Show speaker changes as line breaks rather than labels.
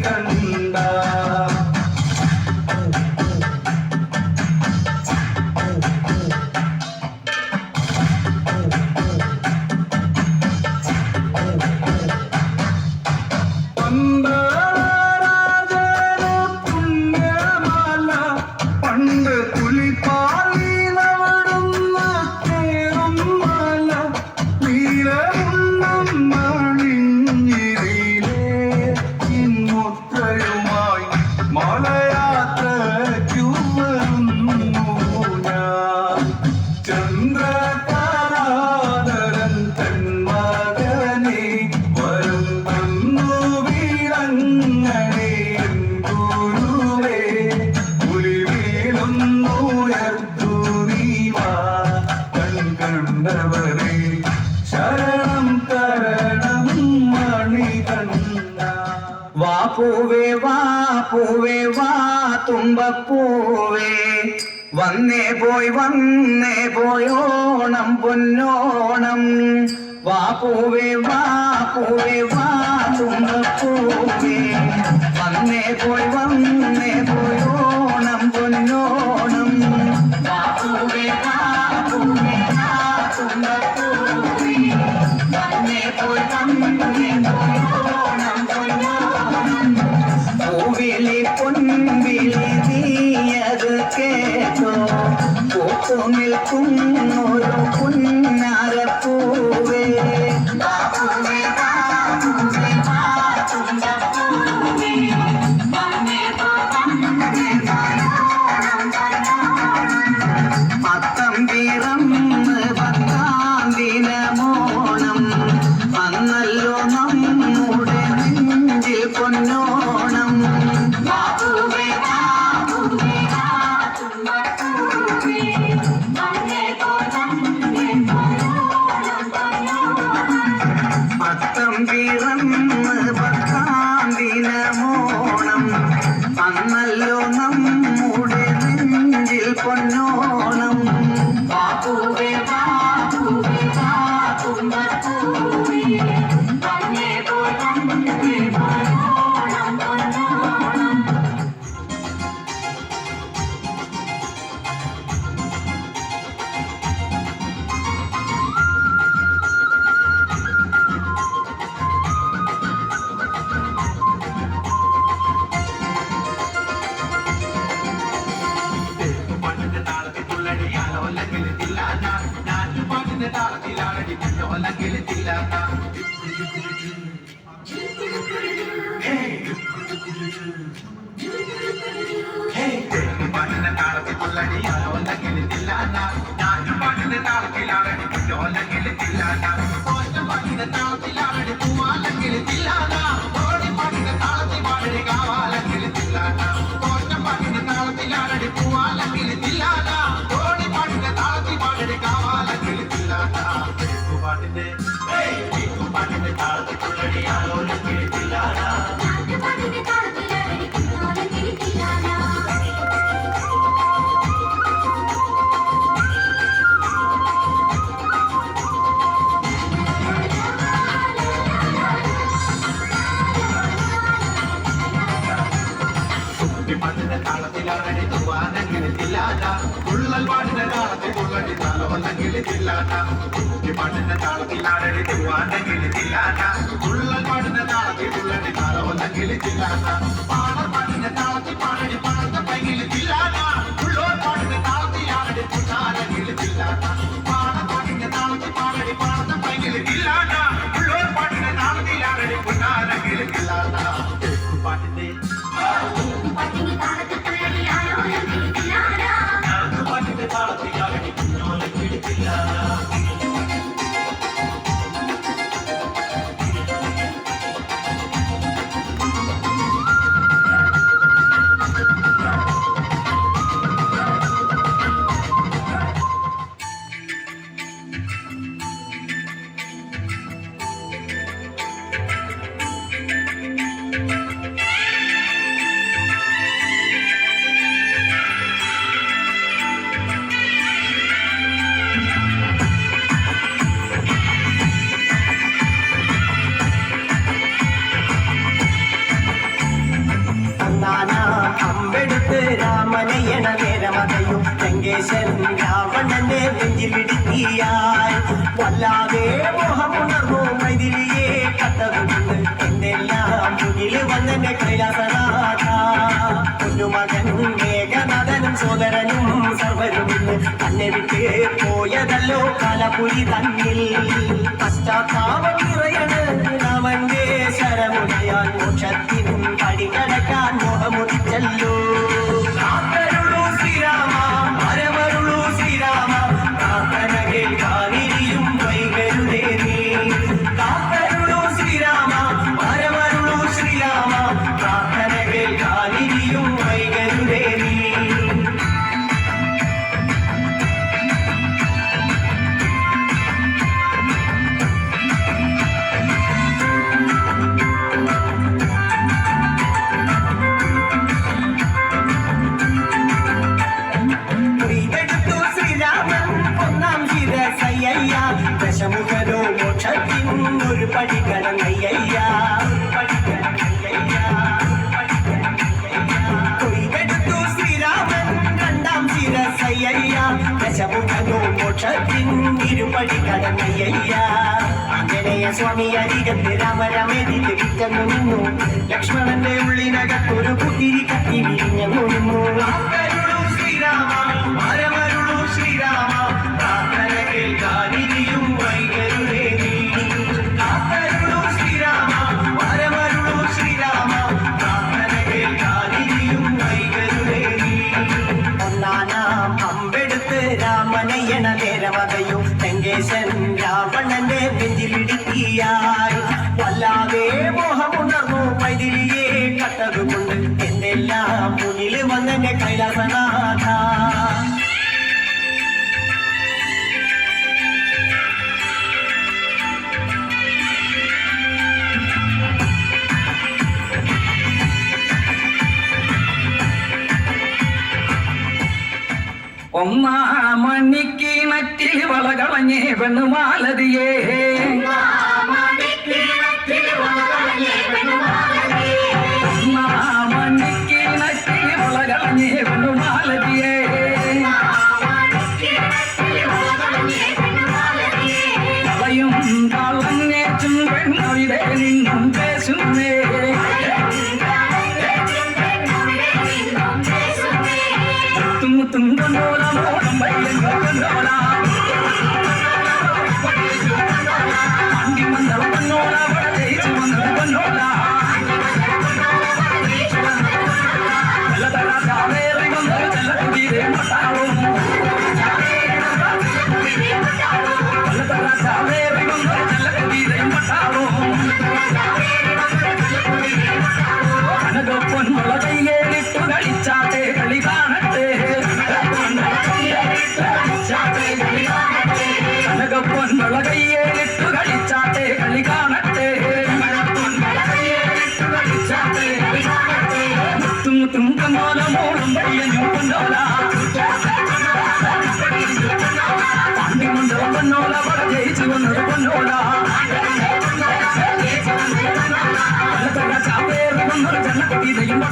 tan
linda. പൂവേ വാ പൂവേ വാ തുമ്പപ്പൂവേ. വന്നേ പോയി വന്നേ പോയോണം പൊന്നോണം. വാ പൂവേ വാ പൂവേ വാ തുമ്പപ്പൂവേ. വന്നേ പോയി കേട്ടോ പൂത്തു നിൽക്കും ഒരു അത്തം പിറന്ന്
പാട്ടിന്റെ താളത്തിൽ തുള്ളടിയാലോ അല്ലെങ്കിൽ തില്ലാന നാട്ടുപാട്ടിന്റെ താളത്തിലാണടി കുഞ്ഞോ അല്ലെങ്കിൽ തില്ലാന പാട്ടിന്റെ താളത്തിലാണടി താളത്തിലാണടി തൂവാനെങ്കിൽ തില്ലാന തുള്ളൽ പാട്ടിന്റെ താളത്തിൽ തുള്ളടി താളമല്ലെങ്കിൽ തില്ലാന പാട്ടിന്റെ താളത്തിലാണടി തൂവാനെങ്കിൽ തില്ലാന തുള്ളൽ പാട്ടിന്റെ താളത്തിൽ തുള്ളടി താളമല്ലെങ്കിൽ തില്ലാന പാടൽ പാട്ടിന്റെ താളത്തിൽ പാടടി പാടത്തെ പൈകിൽ തില്ലാന
ലങ്കേശൻ രാവണന്റെ നെഞ്ചിലിടുക്കിയായി വല്ലാതെ മോഹമുണർന്നു മൈതിലിയെ കട്ടതുകൊണ്ട് എന്തെല്ലാം മുന്നിൽ വന്നെന്റെ കൈലാസനാഥ. കുഞ്ഞുമകൻ മേഘനാഥനും സോദരനും സർവരും തന്നെ വിട്ട് പോയതല്ലോ കലപുരി തന്നിൽ. പശ്ചാത്താപം കടമയ്യ ആഞ്ജനേയ സ്വാമി അരികത്ത് രാമരമേതിട്ട് വിറ്റന്നു നിന്നു ലക്ഷ്മണന്റെ ഉള്ളിനകത്തൊരു പുത്തിരി കത്തി വിരിഞ്ഞു നിന്നു രാക്ഷസൻ രാവണന്റെ നെഞ്ചിലിടുക്കിയായി വല്ലാതെ മോഹമുണർന്നു മൈതിലിയെ കട്ടതുകൊണ്ട് എന്നെല്ലാം മുന്നിൽ വന്നെ കൈലാസനാഥ.
ഒന്നാ മണിക്ക് வளகவஞ்சே பெண்ணு மாலதியே తుంగు తుంగు మోడం బయ్య నోల జన్మ